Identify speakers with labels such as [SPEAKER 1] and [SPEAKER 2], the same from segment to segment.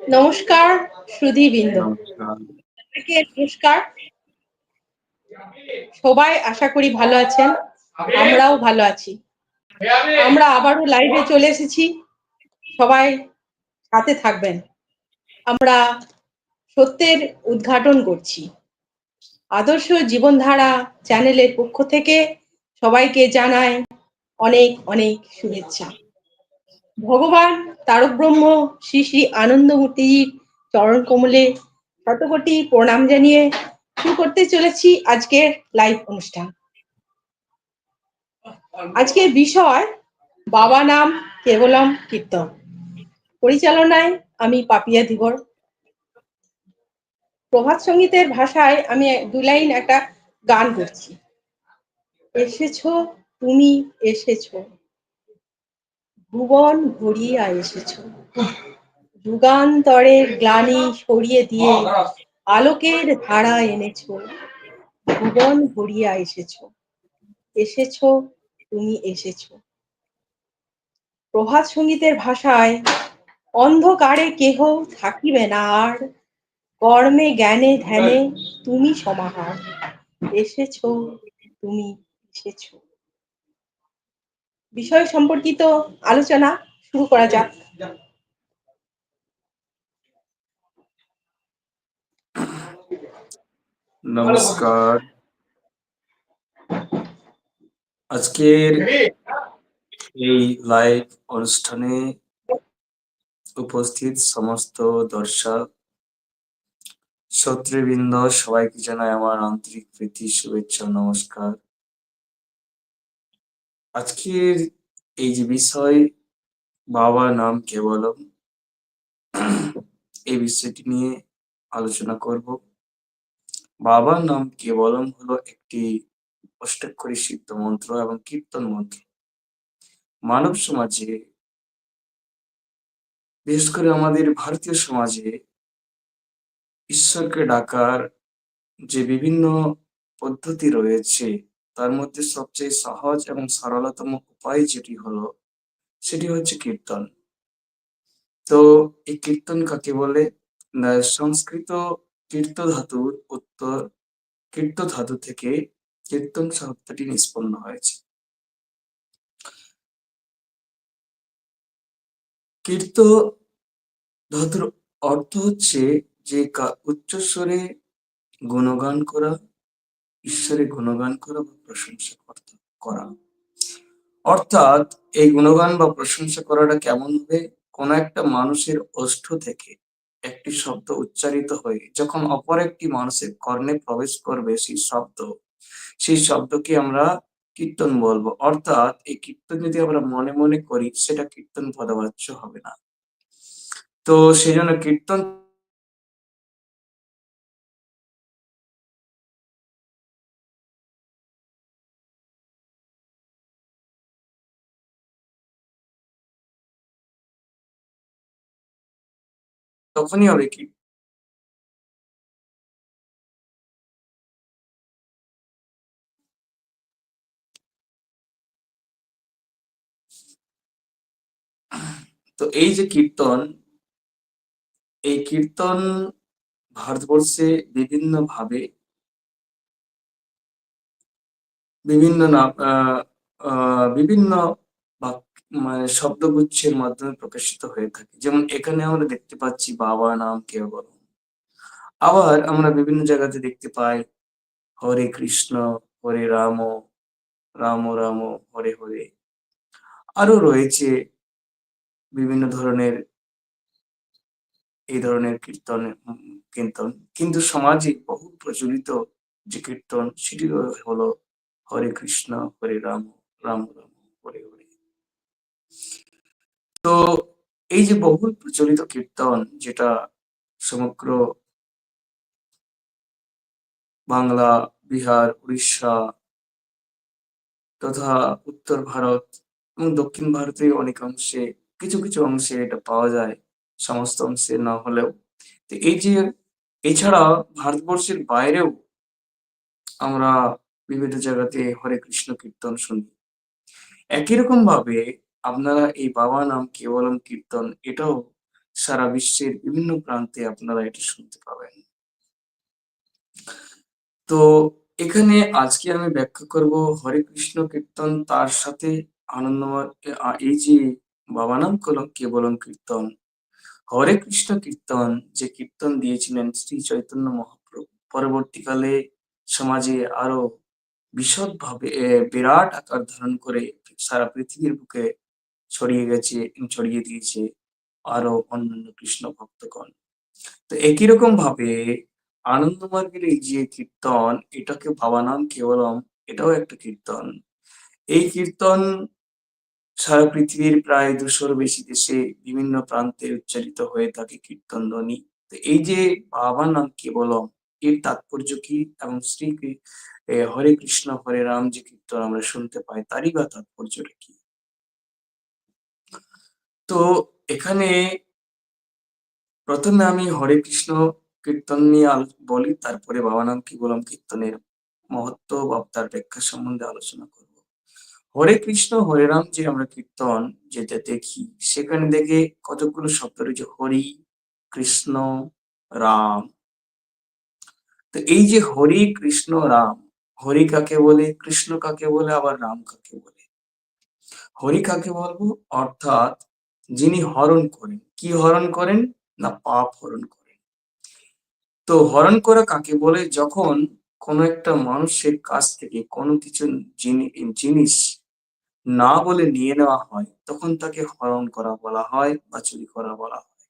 [SPEAKER 1] নমস্কার সুধীবৃন্দ সবাইকে নমস্কার। সবাই আশা করি ভালো আছেন, আমরাও ভালো আছি। আমরা আবারও লাইভে চলে এসেছি। সবাই সাথে থাকবেন। আমরা সত্যের উদ্ঘাটন করছি। আদর্শ জীবনধারা চ্যানেলের পক্ষ থেকে সবাইকে জানাই অনেক অনেক শুভেচ্ছা। ভগবান তারক ব্রহ্ম শ্রী শ্রী আনন্দমূর্তিজির চরণ কমলে শতকোটি প্রণাম জানিয়ে শুরু করতে চলেছি আজকের লাইভ অনুষ্ঠান। আজকের বিষয় বাবা নাম কেবলম কীর্তন। পরিচালনায় আমি পাপিয়া ধীবর। প্রভাত সঙ্গীতের ভাষায় আমি দু লাইন একটা গান করছি। এসেছ, তুমি এসেছ। ভুবন ভরিয়া এসেছ। যুগান্তরের গ্লানি সরিয়ে দিয়ে আলোকের ধারা এনেছো। ভুবন ভরিয়া এসেছ। এসেছ, তুমি এসেছ। প্রভাত সঙ্গীতের ভাষায়, অন্ধকারে কেহ থাকিবে না আর। কর্মে, জ্ঞানে, ধ্যানে তুমি সমাহার। এসেছ, তুমি এসেছ। বিষয় সম্পর্কিত আলোচনা শুরু করা যাক।
[SPEAKER 2] নমস্কার। আজকের এই লাইভ অনুষ্ঠানে উপস্থিত সমস্ত দর্শক, শ্রোতৃবৃন্দ, সবাইকে জানাই আমার আন্তরিক প্রীতি, শুভেচ্ছা, নমস্কার। আজকের এই যে বিষয় বাবা নাম কেবলম, এই বিষয়টি নিয়ে আলোচনা করব। বাবার নাম কেবলম হলো একটি অষ্টাক্ষরী সিদ্ধ মন্ত্র এবং কীর্তন মন্ত্র। মানব সমাজে, বিশেষ করে আমাদের ভারতীয় সমাজে, ঈশ্বরকে ডাকার যে বিভিন্ন পদ্ধতি রয়েছে তার মধ্যে সবচেয়ে সহজ এবং সরলতম উপায় যেটি হলো, সেটি হচ্ছে কীর্তন। তো এই কীর্তন কাকে বলে? সংস্কৃত কীর্ত ধাতুর উত্তর কীর্ত ধাতু থেকে কীর্তন শব্দটি নিষ্পন্ন হয়েছে। কীর্ত ধাতুর অর্থ হচ্ছে যে উচ্চস্বরে গুণগান করা ঈশ্বরের গুণগান করা বা প্রশংসা করা। অর্থাৎ এই গুণগান বা প্রশংসা করাটা কেমন হবে? কোন একটা মানুষের ওষ্ঠ থেকে একটি শব্দ উচ্চারিত হয়ে যখন অপর একটি মানুষের কর্ণে প্রবেশ করবে সেই শব্দ, সেই শব্দকে আমরা কীর্তন বলব। অর্থাৎ এই কীর্তন যদি আমরা মনে মনে করি, সেটা কীর্তন পদবাচ্য হবে না। তো সেই জন্য কীর্তন তখনই হবে কি তো এই যে কীর্তন, এই কীর্তন ভারতবর্ষে বিভিন্ন ভাবে বিভিন্ন নাম বিভিন্ন মানে শব্দগুচ্ছের মাধ্যমে প্রকাশিত হয়ে থাকে। যেমন এখানে আমরা দেখতে পাচ্ছি বাবা নাম কেউ বলো। আবার আমরা বিভিন্ন জায়গাতে দেখতে পাই, হরে কৃষ্ণ, হরে রাম রাম রাম, হরে হরে। আরও রয়েছে বিভিন্ন ধরনের এই ধরনের কীর্তন কীর্তন। কিন্তু সমাজে বহু প্রচলিত যে কীর্তন, সেটি হলো হরে কৃষ্ণ, হরে রাম রাম রাম, হরে হরে। তো এই যে বহুল প্রচলিত কীর্তন যেটা সমগ্র বাংলা, বিহার, উড়িষ্যা তথা উত্তর ভারত এবং দক্ষিণ ভারতে অনেক অংশে, কিছু কিছু অংশে এটা পাওয়া যায়, সমস্ত অংশে না হলেও। তো এই যে এছাড়া ভারতবর্ষের বাইরেও আমরা বিভিন্ন জায়গাতে হরে কৃষ্ণ কীর্তন শুনি। একই রকম ভাবে আপনারা এই বাবা নাম কেবলম কীর্তন, এটাও সারা বিশ্বের বিভিন্ন প্রান্তে আপনারা এটা শুনতে পাবেন। তো এখানে আজকে আমি ব্যাখ্যা করব হরে কৃষ্ণ কীর্তন, তার সাথে আনন্দময় এই যে বাবা নাম কলম কেবলম কীর্তন। হরে কৃষ্ণ কীর্তন, যে কীর্তন দিয়েছিলেন শ্রী চৈতন্য মহাপ্রভু, পরবর্তীকালে সমাজে আরও বিশদভাবে বিরাট আকার ধারণ করে সারা পৃথিবীর বুকে ছড়িয়ে গেছে ছড়িয়ে দিয়েছে আরও অন্যান্য কৃষ্ণ ভক্তগণ। তো একই রকম ভাবে আনন্দমার্গের এই যে কীর্তন, এটাকে বাবা নাম কেবলম, এটাও একটা কীর্তন। এই কীর্তন সারা পৃথিবীর প্রায় দুশোর বেশি দেশে বিভিন্ন প্রান্তে উচ্চারিত হয়ে থাকে কীর্তন ধ্বনি। তো এই যে বাবা নাম কেবলম, এর তাৎপর্য কি? এবং শ্রী হরে কৃষ্ণ, হরে রাম যে কীর্তন আমরা শুনতে পাই, তারই বা তাৎপর্যটা কি? তো এখানে প্রথমে আমি হরে কৃষ্ণ কীর্তন নিয়ে আলো- বলি, তারপরে বাবা নাম কি বললাম? কীর্তনের মহত্ব বা তার ব্যাখ্যা সম্বন্ধে আলোচনা করব। হরে কৃষ্ণ, হরে রাম যে আমরা কীর্তন যেটা দেখি, সেখানে দেখে কতগুলো শব্দ রয়েছে, হরি, কৃষ্ণ, রাম। তো এই যে হরি, কৃষ্ণ, রাম, হরি কাকে বলে? কৃষ্ণ কাকে বলে? আবার রাম কাকে বলে? হরি কাকে বলব? অর্থাৎ যিনি হরণ করেন। কি হরণ করেন? না, পাপ হরণ করেন। তো হরণ করা কাকে বলে? যখন কোনো একটা মানুষের কাছ থেকে কোনো কিছু জিনি- জিনিস না বলে নিয়ে নেওয়া হয়, তখন তাকে হরণ করা বলা হয় বা চুরি করা বলা হয়।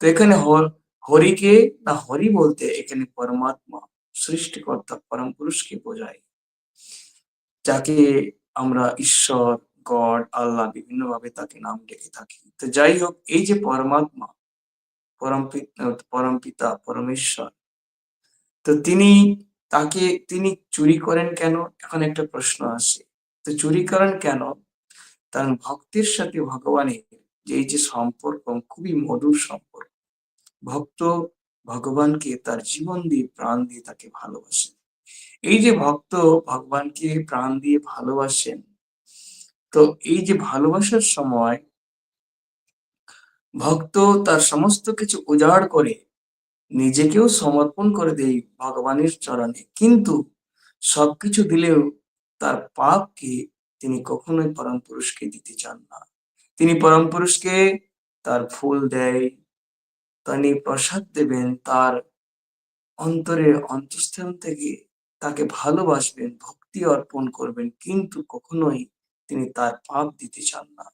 [SPEAKER 2] তো এখানে হর, হরিকে না হরি বলতে এখানে পরমাত্মা, সৃষ্টিকর্তা, পরম পুরুষকে বোঝায়। যাকে আমরা ঈশ্বর গড, আল্লাহ বিভিন্ন ভাবে তাকে নাম ডেকে থাকি। তো যাই হোক, এই যে পরমাত্মা পরম পিতা পরমেশ্বর, তো তিনি তাকে, তিনি চুরি করেন কেন? এখন একটা প্রশ্ন আসে। তো চুরি করেন কেন? কারণ ভক্তের সাথে ভগবানের যে এই যে সম্পর্ক, খুবই মধুর সম্পর্ক। ভক্ত ভগবানকে তার জীবন দিয়ে প্রাণ দিয়ে তাকে ভালোবাসেন। এই যে ভক্ত ভগবানকে প্রাণ দিয়ে ভালোবাসেন তো এই যে ভালোবাসার সময়, ভক্ত তার সমস্ত কিছু উজাড় করে নিজেকেও সমর্পণ করে দেয় ভগবানের চরণে। কিন্তু সবকিছু দিলেও তার পাপকে তিনি কখনোই পরম পুরুষকে দিতে চান না। তিনি পরম পুরুষকে তার ফুল দেয়, তিনি প্রসাদ দেবেন, তার অন্তরের অন্তঃস্থান থেকে তাকে ভালোবাসবেন, ভক্তি অর্পণ করবেন, কিন্তু কখনোই তিনি তার পাপ দিতে চান না।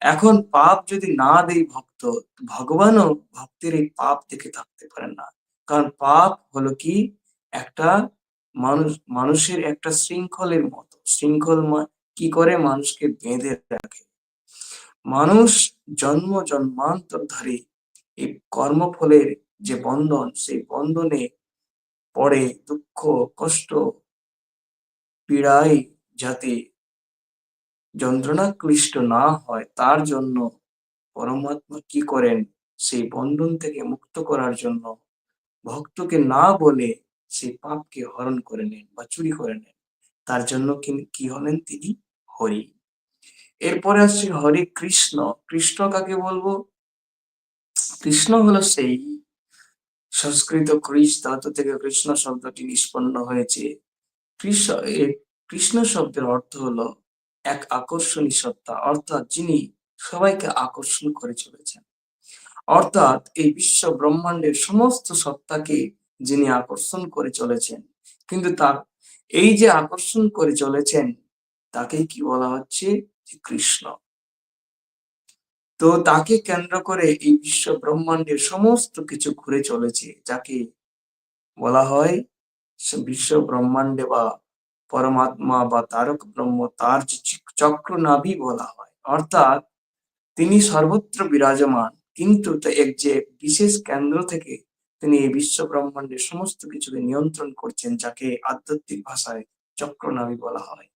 [SPEAKER 2] এখন পাপ যদি না দেই ভক্ত, ভগবানও ভক্তের এই পাপ দেখে থাকতে পারেন না। কারণ পাপ হলো কি? একটা মানুষ, মানুষের একটা শৃঙ্খলের মতো। শৃঙ্খল কি করে? মানুষকে বেঁধে রাখে। মানুষ জন্ম জন্মান্তর ধরে এই কর্মফলের যে বন্ধন, সেই বন্ধনে পড়ে দুঃখ, কষ্ট পীড়ায় যাতে যন্ত্রণা ক্লিষ্ট না হয়, তার জন্য পরমাত্মা কি করেন? সেই বন্ধন থেকে মুক্ত করার জন্য ভক্তকে না বলে সেই পাপকে হরণ করে নেন বা চুরি করে নেন। তার জন্য কি- হলেন তিনি? হরি। এরপরে আসছে হরি কৃষ্ণ। কৃষ্ণ কাকে বলব? কৃষ্ণ হলো সেই সংস্কৃত কৃষ, ধাতু থেকে কৃষ্ণ শব্দটি নিষ্পন্ন হয়েছে। কৃষ্ণ কৃষ্ণ শব্দের অর্থ হলো এক আকর্ষণী সত্তা। অর্থাৎ যিনি সবাইকে আকর্ষণ করে চলেছেন। অর্থাৎ এই বিশ্ব ব্রহ্মাণ্ডের সমস্ত সত্তাকে যিনি আকর্ষণ করে চলেছেন, কিন্তু তার এই যে আকর্ষণ করে চলেছেন, তাকেই কি বলা হচ্ছে কৃষ্ণ। তো তাকে কেন্দ্র করে এই বিশ্ব ব্রহ্মাণ্ডের সমস্ত কিছু ঘুরে চলেছে, যাকে বলা হয় বিশ্ব ব্রহ্মাণ্ডে বা পরমাত্মা বা তারক ব্রহ্ম তার চক্র নাভি বলা হয়। অর্থাৎ তিনি সর্বত্র বিরাজমান, কিন্তু এক যে বিশেষ কেন্দ্র থেকে তিনি এই বিশ্ব ব্রহ্মাণ্ডের সমস্ত কিছুকে নিয়ন্ত্রণ করছেন, যাকে আধ্যাত্মিক ভাষায় চক্রনাভি বলা হয়।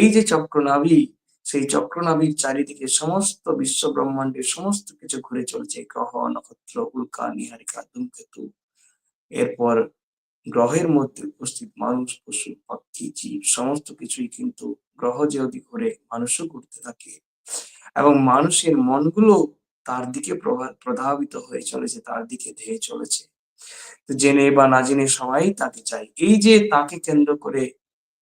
[SPEAKER 2] এই যে চক্রনাভি সেই চক্রনাভির চারিদিকে সমস্ত বিশ্ব ব্রহ্মাণ্ডের সমস্ত কিছু ঘুরে চলছে। গ্রহ, নক্ষত্র, উল্কা, নিহারিকা, ধূমকেতু। এরপর গ্রহের মধ্যে উপস্থিত মানুষ, পশু, পাখি, জীব, সমস্ত কিছুই কিন্তু গ্রহ যদি ঘুরে মানুষও ঘুরতে থাকে। এবং মানুষের মনগুলো তার দিকে প্রভাবিত হয়ে চলেছে, তার দিকে ধেয়ে চলেছে। জেনে বা না জেনে সবাই তাকে চাই এই যে তাকে কেন্দ্র করে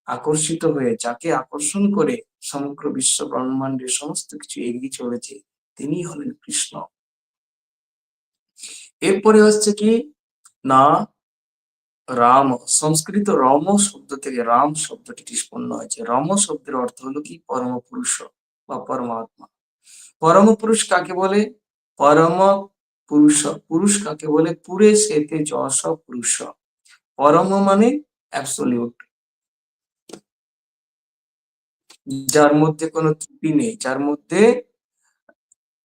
[SPEAKER 2] আকর্ষিত হয়ে, যাকে আকর্ষণ করে সমগ্র বিশ্ব ব্রহ্মাণ্ডের সমস্ত কিছু এগিয়ে চলেছে, তিনি হলেন কৃষ্ণ। এরপরে হচ্ছে কি, না রাম, সংস্কৃত রম শব্দ থেকে রাম শব্দটি নিষ্পন্ন হয়েছে। রম শব্দের অর্থ হলো কি? পরম পুরুষ বা পরমাত্মা। পরম পুরুষ কাকে বলে? পরম পুরুষ। পুরুষ কাকে বলে? পুরে সেতে যশ পুরুষ। পরম মানে অ্যাবসলিউট যার মধ্যে কোনো ত্রুটি নেই, যার মধ্যে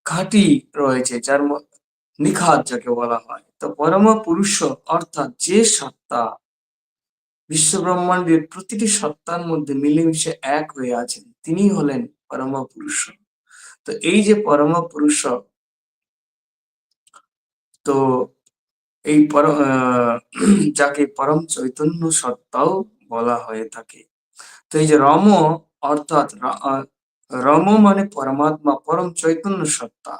[SPEAKER 2] খাঁটি রয়েছে, যার নিখাত যাকে বলা হয়। তো পরম পুরুষ অর্থাৎ যে সত্তা বিশ্ব ব্রহ্মাণ্ডের প্রতিটি সত্তার মধ্যে মিলেমিশে এক হয়ে আছেন তিনি হলেন পরম পুরুষ তো এই যে পরম পুরুষ তো এই পর যাকে পরম চৈতন্য সত্তাও বলা হয়ে থাকে। তো এই যে রম অর্থাৎ রম মানে পরমাত্মা, পরম চৈতন্য সত্তা।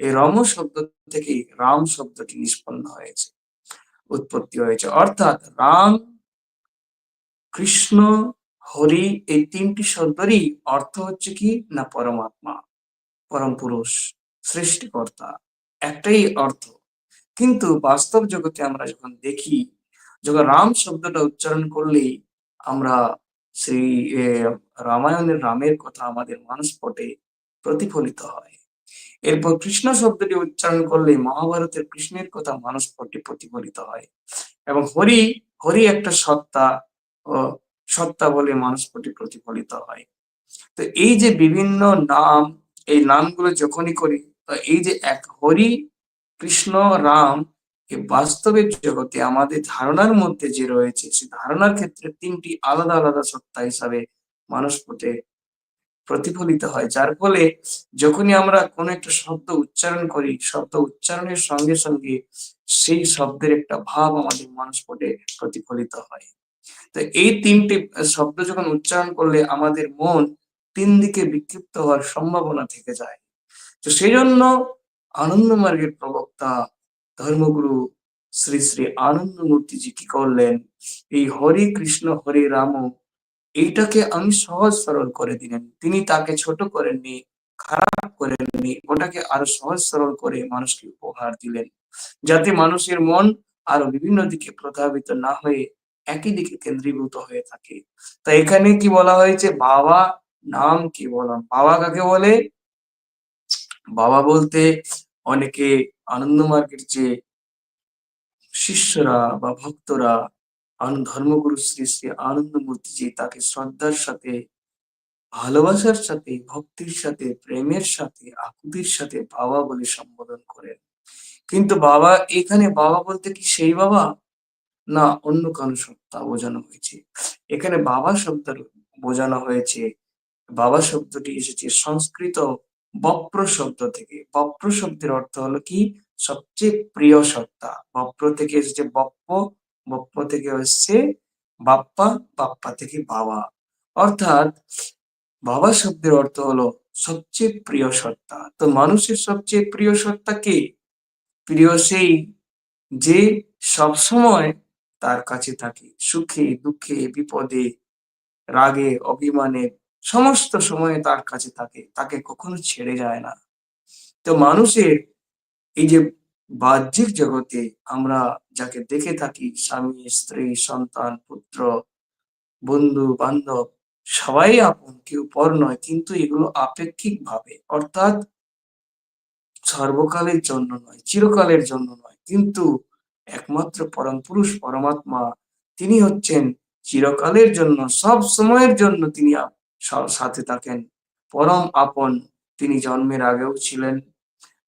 [SPEAKER 2] এই রম শব্দ থেকে রাম শব্দটি নিষ্পন্ন হয়েছে। উৎপত্তি হয়েছে। অর্থাৎ রাম কৃষ্ণ হরি এই তিনটি শব্দেরই অর্থ হচ্ছে কি? না পরমাত্মা পরম পুরুষ সৃষ্টিকর্তা একটাই অর্থ। কিন্তু বাস্তব জগতে আমরা যখন দেখি যখন রাম শব্দটা উচ্চারণ করলেই আমরা এ, রামায়ণের রামের কথা আমাদের মানসপটে প্রতিফলিত হয়। এরপর কৃষ্ণ শব্দটি উচ্চারণ করলে মহাভারতের কৃষ্ণের কথা মানসপটে প্রতিফলিত হয়। এবং হরি হরি একটা সত্তা, ও সত্তা বলে মানসপটে প্রতিফলিত হয়। তো এই যে বিভিন্ন নাম, এই নামগুলো যখনই করি এই যে এক হরি, কৃষ্ণ, রাম এই বাস্তবের জগতে আমাদের ধারণার মধ্যে যে রয়েছে, সে ধারণার ক্ষেত্রে তিনটি আলাদা আলাদা সত্তা হিসাবে মানসপটে প্রতিফলিত হয়, যার ফলে যখনই আমরা কোনো একটা শব্দ উচ্চারণ করি, শব্দ উচ্চারণের সঙ্গে সঙ্গে সেই শব্দের একটা ভাব আমাদের মানসপটে প্রতিফলিত হয়। তো এই তিনটি শব্দ যখন উচ্চারণ করলে আমাদের মন তিন দিকে বিক্ষিপ্ত হওয়ার সম্ভাবনা থেকে যায়। তো সেই জন্য আনন্দ মার্গের প্রবক্তা, ধর্মগুরু শ্রী শ্রী আনন্দ মূর্তিজি কি করলেন? এই হরে কৃষ্ণ, হরে রাম এইটাকে আমি সহজ সরল করে দিলেন। তিনি তাকে ছোট করেননি, খারাপ করেননি, ওটাকে আরও সহজ সরল করে মানুষকে উপহার দিলেন। যাতে মানুষের মন আরও বিভিন্ন দিকে প্রভাবিত না হয়ে একই দিকে কেন্দ্রীভূত হয়ে থাকে। তা এখানে কি বলা হয়েছে? বাবা নাম কি বলা? বাবা কাকে বলে? বাবা বলতে অনেকে আনন্দ মার্গের যে শিষ্যরা বা ভক্তরা ধর্মগুরু শ্রী শ্রী আনন্দ মূর্তিজি তাকে শ্রদ্ধার সাথে, ভালোবাসার সাথে, ভক্তির সাথে, প্রেমের সাথে, আকুতির সাথে বাবা বলে সম্বোধন করেন। কিন্তু বাবা, এখানে বাবা বলতে কি সেই বাবা? না, অন্য কারও সত্তা বোঝানো হয়েছে। এখানে বাবা শব্দ বোঝানো হয়েছে। বাবা শব্দটি এসেছে সংস্কৃত বপ্র শব্দ থেকে। বপ্র শব্দের অর্থ হলো কি? সবচেয়ে প্রিয় সত্তা বপ্র থেকে এসেছে বপ্প বপ্প থেকে এসছে বাপ্পা বাপ্পা থেকে বাবা। অর্থাৎ বাবা শব্দের অর্থ হলো সবচেয়ে প্রিয় সত্তা। তো মানুষের সবচেয়ে প্রিয় সত্তা কে? প্রিয় সেই যে সবসময় তার কাছে থাকে। সুখে, দুঃখে, বিপদে, রাগে, অভিমানে, সমস্ত সময়ে তার কাছে থাকে। তাকে কখনো ছেড়ে যায় না। তো মানুষের এই যে বাহ্যিক জগতে আমরা যাকে দেখে থাকি, স্বামী, স্ত্রী, সন্তান, পুত্র, বন্ধু, বান্ধব, সবাই আপন, কেউ পর নয়, কিন্তু এগুলো আপেক্ষিক ভাবে অর্থাৎ সর্বকালের জন্য নয়, চিরকালের জন্য নয়, কিন্তু একমাত্র পরম পুরুষ, পরমাত্মা, তিনি হচ্ছেন চিরকালের জন্য, সব সময়ের জন্য তিনি সাথে থাকেন। পরম আপন, তিনি জন্মের আগেও ছিলেন,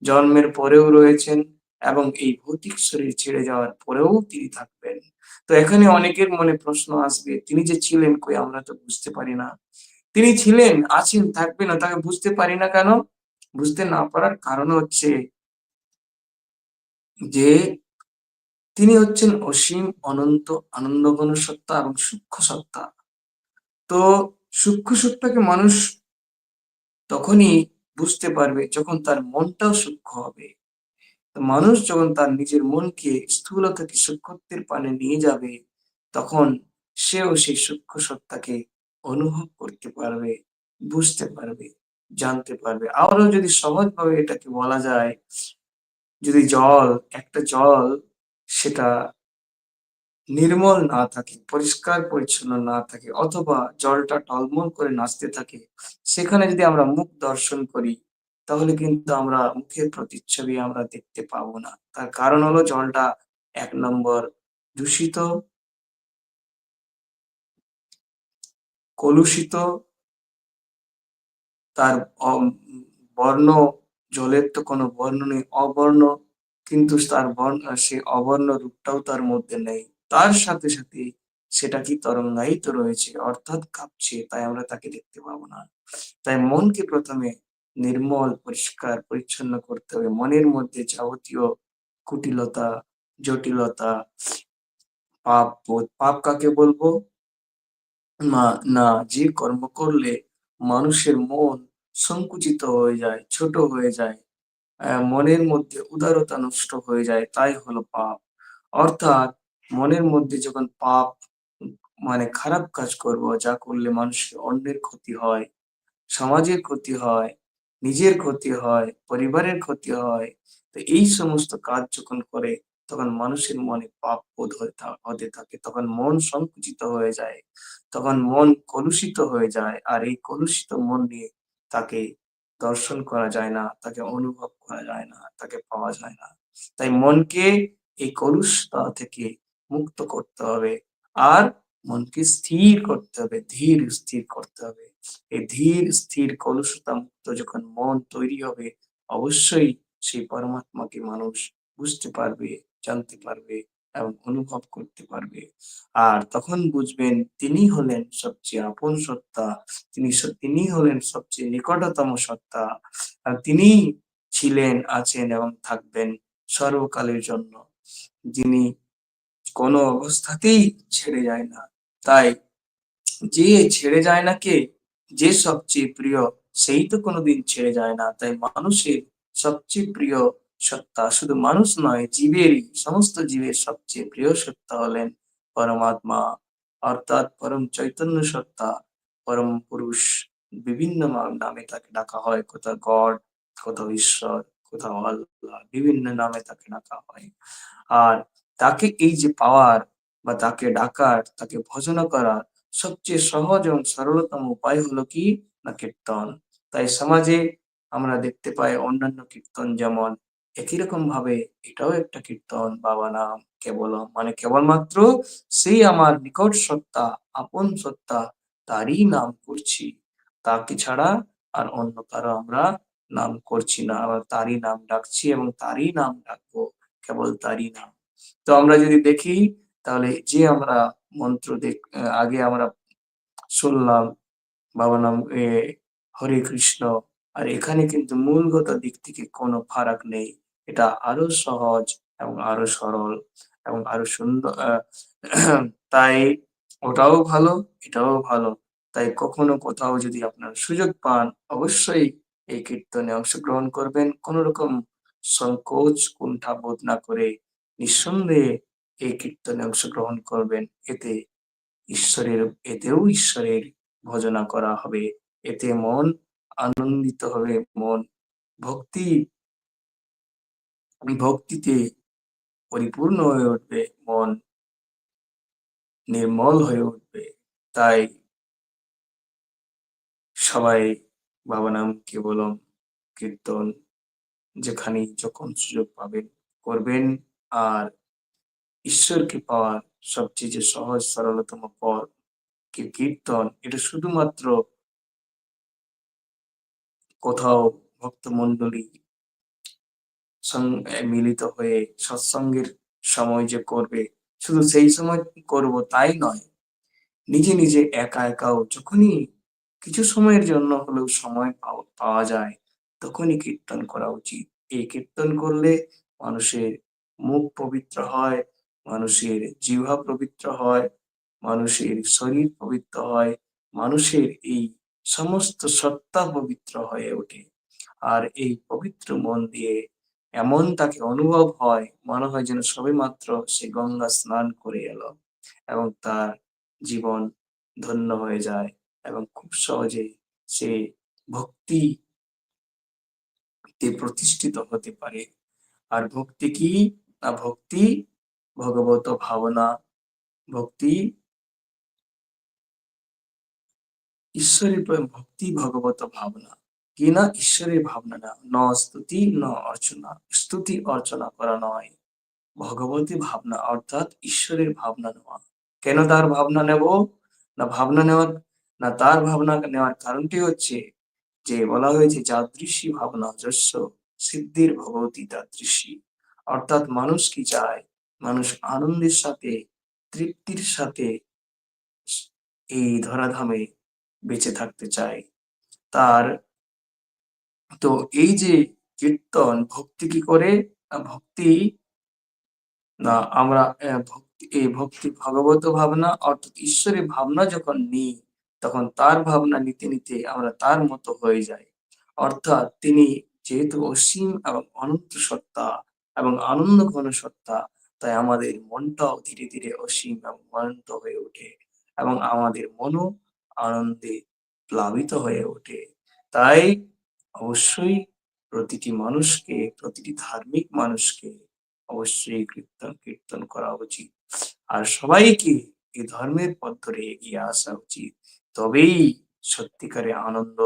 [SPEAKER 2] জন্মের পরেও রয়েছেন এবং এই ভৌতিক শরীর ছেড়ে যাওয়ার পরেও তিনি থাকবেন। তো এখানে অনেকের মনে প্রশ্ন আসবে, তিনি যে ছিলেন কই আমরা তো বুঝতে পারি না। তিনি ছিলেন, আছেন, থাকবেন তাকে বুঝতে পারি না কেন? বুঝতে না পারার কারণ হচ্ছে যে তিনি হচ্ছেন অসীম, অনন্ত আনন্দ আনন্দঘন সত্তা এবং সূক্ষ্ম সত্তা। তো সূক্ষ্ম সত্তাকে মানুষ তখনই বুঝতে পারবে যখন তার মনটাও সূক্ষ্ম হবে। মানুষ যখন তার নিজের মনকে স্থূল থেকে সূক্ষ্মত্বের পানে নিয়ে যাবে, তখন সেও সেই সূক্ষ্ম সত্তাকে অনুভব করতে পারবে, বুঝতে পারবে, জানতে পারবে। আরও যদি সহজভাবে এটাকে বলা যায়, যদি জল, একটা জল সেটা নির্মল না থাকে, পরিষ্কার, পরিচ্ছন্ন না থাকে, অথবা জলটা টলমল করে নাচতে থাকে, সেখানে যদি আমরা মুখ দর্শন করি তাহলে কিন্তু আমরা মুখের প্রতিচ্ছবি আমরা দেখতে পাবো না। তার কারণ হলো জলটা এক নম্বর দূষিত, কলুষিত, তার বর্ণ, জলের তো কোনো বর্ণ নেই, অবর্ণ, কিন্তু তার বর্ণ, সে অবর্ণ রূপটাও তার মধ্যে নেই। তার সাথে সাথে সেটা কি তরঙ্গায়িত রয়েছে, অর্থাৎ কাঁপছে, তাই আমরা তাকে দেখতে পাবো না। তাই মনকে প্রথমে নির্মল, পরিষ্কার, পরিচ্ছন্ন করতে হবে। মনের মধ্যে যাবতীয় কুটিলতা, জটিলতা, পাপ বোধ পাপ কাকে বলব? না না, যে কর্ম করলে মানুষের মন সংকুচিত হয়ে যায়, ছোট হয়ে যায় মনের মধ্যে উদারতা নষ্ট হয়ে যায়, তাই হলো পাপ। অর্থাৎ মনের মধ্যে যখন পাপ মানে খারাপ কাজ করব, যা করলে মানুষের অন্যের ক্ষতি হয়, সমাজের ক্ষতি হয় নিজের ক্ষতি হয়, পরিবারের ক্ষতি হয়, তো এই সমস্ত কাজ যখন করে, তখন মানুষের মনে পাপ বোধ হতে থাকে, তখন মন সংকুচিত হয়ে যায়, তখন মন কলুষিত হয়ে যায়, আর এই কলুষিত মন নিয়ে তাকে দর্শন করা যায় না, তাকে অনুভব করা যায় না, তাকে পাওয়া যায় না, তাই মনকে এই কলুষতা থেকে মুক্ত করতে হবে, আর মনকে স্থির করতে হবে, ধীর স্থির করতে হবে। এই ধীর, স্থির কলুষতা মুক্ত যখন মন তৈরি হবে, অবশ্যই সেই পরমাত্মাকে মানুষ বুঝতে পারবে, জানতে পারবে এবং অনুভব করতে পারবে। আর তখন বুঝবেন তিনি হলেন সবচেয়ে আপন সত্তা, তিনি তিনি হলেন সবচেয়ে নিকটতম সত্তা। তিনি ছিলেন, আছেন এবং থাকবেন সর্বকালের জন্য। যিনি কোনো অবস্থাতেই ছেড়ে যায় না। তাই যে ছেড়ে যায় না কে? যে সবচেয়ে প্রিয়, সেই তো কোনোদিন ছেড়ে যায় না। তাই মানুষের সবচেয়ে প্রিয় সত্তা শুধু মানুষ নয়, জীবেরই, সমস্ত জীবের সবচেয়ে প্রিয় সত্তা হলেন পরমাত্মা। অর্থাৎ পরম চৈতন্য সত্তা, পরম পুরুষ বিভিন্ন নামে তাকে ডাকা হয়। কোথাও গড, কোথাও ঈশ্বর, কোথাও আল্লাহ, বিভিন্ন নামে তাকে ডাকা হয়। আর তাকে এই যে পাওয়ার বা তাকে ডাকার, তাকে ভজনা করার সবচেয়ে সহজ এবং সরলতম উপায় হলো কি? না কীর্তন। তাই সমাজে আমরা দেখতে পাই অন্যান্য কীর্তন যেমন একই রকম ভাবে এটাও একটা কীর্তন, বাবা নাম, কেবল মানে কেবলমাত্র সেই আমার নিকট সত্তা, আপন সত্তা, তারই নাম করছি। তাকে ছাড়া আর অন্য কারও আমরা নাম করছি না। আবার তারই নাম ডাকছি এবং তারই নাম ডাকবো, কেবল তারই নাম। তো আমরা যদি দেখি তাহলে যে আমরা মন্ত্র দেখ আগে আমরা শুনলাম বাবা নাম হরে কৃষ্ণ, আর এখানে কিন্তু মূলগত দিক থেকে কোনো ফারাক নেই। এটা আরও সহজ এবং আরও সরল এবং আরও সুন্দর তাই ওটাও ভালো, এটাও ভালো। তাই কখনো কোথাও যদি আপনার সুযোগ পান, অবশ্যই এই কীর্তনে অংশগ্রহণ করবেন। কোনো রকম সংকোচ কুণ্ঠা বোধ না করে নিঃসন্দেহে এই কীর্তনে অংশগ্রহণ করবেন। এতে ঈশ্বরের, এতেও ঈশ্বরের ভজনা করা হবে। এতে মন আনন্দিত হবে, মন ভক্তি ভক্তিতে পরিপূর্ণ হয়ে উঠবে, মন নির্মল হয়ে উঠবে। তাই সবাই বাবা নাম কেবলম কীর্তন যেখানে যখন সুযোগ পাবেন করবেন। আর ঈশ্বরকে পাওয়ার সবচেয়ে যে সহজ, সরলতম পথ কি কীর্তন, এটা শুধুমাত্র কোথাও ভক্তমণ্ডলী মিলিত হয়ে সৎসঙ্গের সময় যে করবে, শুধু সেই সময় করব তাই নয়। নিজে নিজে একা একাও যখনই কিছু সময়ের জন্য হলেও সময় পাও- পাওয়া যায়, তখনই কীর্তন করা উচিত। এই কীর্তন করলে মানুষের মুখ পবিত্র হয় মানুষের জিহ্বা পবিত্র হয়, মানুষের শরীর পবিত্র হয়, মানুষের এই সমস্ত সত্তা পবিত্র হয়ে ওঠে। আর এই পবিত্র মন দিয়ে এমন তাকে অনুভব হয়, মনে হয় যেন সবেমাত্র সে গঙ্গা স্নান করে এলো এবং তার জীবন ধন্য হয়ে যায় এবং খুব সহজে সে ভক্তি প্রতিষ্ঠিত হতে পারে। আর ভক্তি কি? না, ভক্তি ভগবত ভাবনা ভক্তি। ঈশ্বরের ভক্তি, ভগবত ভাবনা। কি না ঈশ্বরের ভাবনা না ন স্তুতি, ন অর্চনা। স্তুতি, অর্চনা করা নয়। ভগবতী ভাবনা, অর্থাৎ ঈশ্বরের ভাবনা নেওয়া। কেন তার ভাবনা নেব? না ভাবনা নেওয়ার, না তার ভাবনা নেওয়ার কারণটি হচ্ছে যে বলা হয়েছে, যাদৃশী ভাবনা যস্য সিদ্ধির ভগবতী তাদৃশী। অর্থাৎ মানুষ কি চায়? মানুষ আনন্দের সাথে, তৃপ্তির সাথে এই ধরাধামে বেঁচে থাকতে চায়। তার তো এই যে কীর্তন, ভক্তি কি করে? ভক্তি না, আমরা ভক্তি এই ভক্তি ভগবত ভাবনা অর্থাৎ ঈশ্বরের ভাবনা যখন নিই, তখন তার ভাবনা নিতে নিতে আমরা তার মতো হয়ে যাই। অর্থাৎ তিনি যেহেতু অসীম এবং অনন্ত সত্তা এবং আনন্দ ঘন সত্তা তাই আমাদের মনটাও ধীরে ধীরে অসীম এবং হয়ে ওঠে এবং আমাদের মনও আনন্দে প্লাবিত হয়ে ওঠে। তাই অবশ্যই প্রতিটি মানুষকে, প্রতিটি ধার্মিক মানুষকে অবশ্যই কীর্তন কীর্তন করা উচিত। আর সবাইকে এই ধর্মের পথ ধরে এগিয়ে আসা উচিত। তবেই সত্যিকারে আনন্দ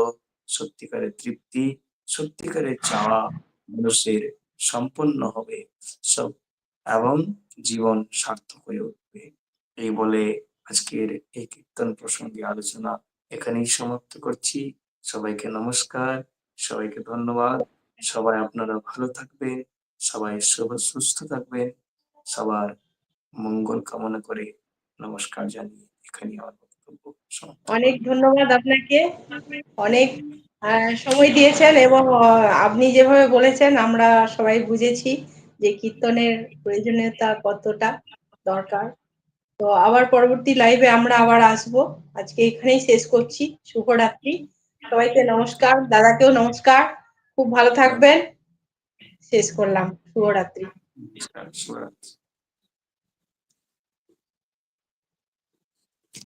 [SPEAKER 2] সত্যিকারের তৃপ্তি সত্যিকারের চাওয়া মানুষের সম্পন্ন হবে। সব এবং জীবন সার্থক হয়ে উঠবে। এই বলে আজকের এই কীর্তন প্রসঙ্গে আলোচনা এখানেই সমাপ্ত করছি। সবাইকে নমস্কার, সবাইকে ধন্যবাদ, সবাই আপনারা ভালো থাকবেন, সবাই সুস্থ থাকবেন, সবার মঙ্গল কামনা করে নমস্কার জানিয়ে এখানে আমার বক্তব্য
[SPEAKER 1] অনেক ধন্যবাদ আপনাকে, অনেক সময় দিয়েছেন এবং আপনি যেভাবে বলেছেন আমরা সবাই বুঝেছি। যে কীর্তনের প্রয়োজনীয়তা কতটা দরকার। তো আবার পরবর্তী লাইভে আমরা আবার আসব। আজকে এখানেই শেষ করছি। শুভরাত্রি। সবাইকে নমস্কার। দাদাকেও নমস্কার। খুব ভালো থাকবেন। শেষ করলাম। শুভরাত্রি।
[SPEAKER 2] শুভরাত্রি।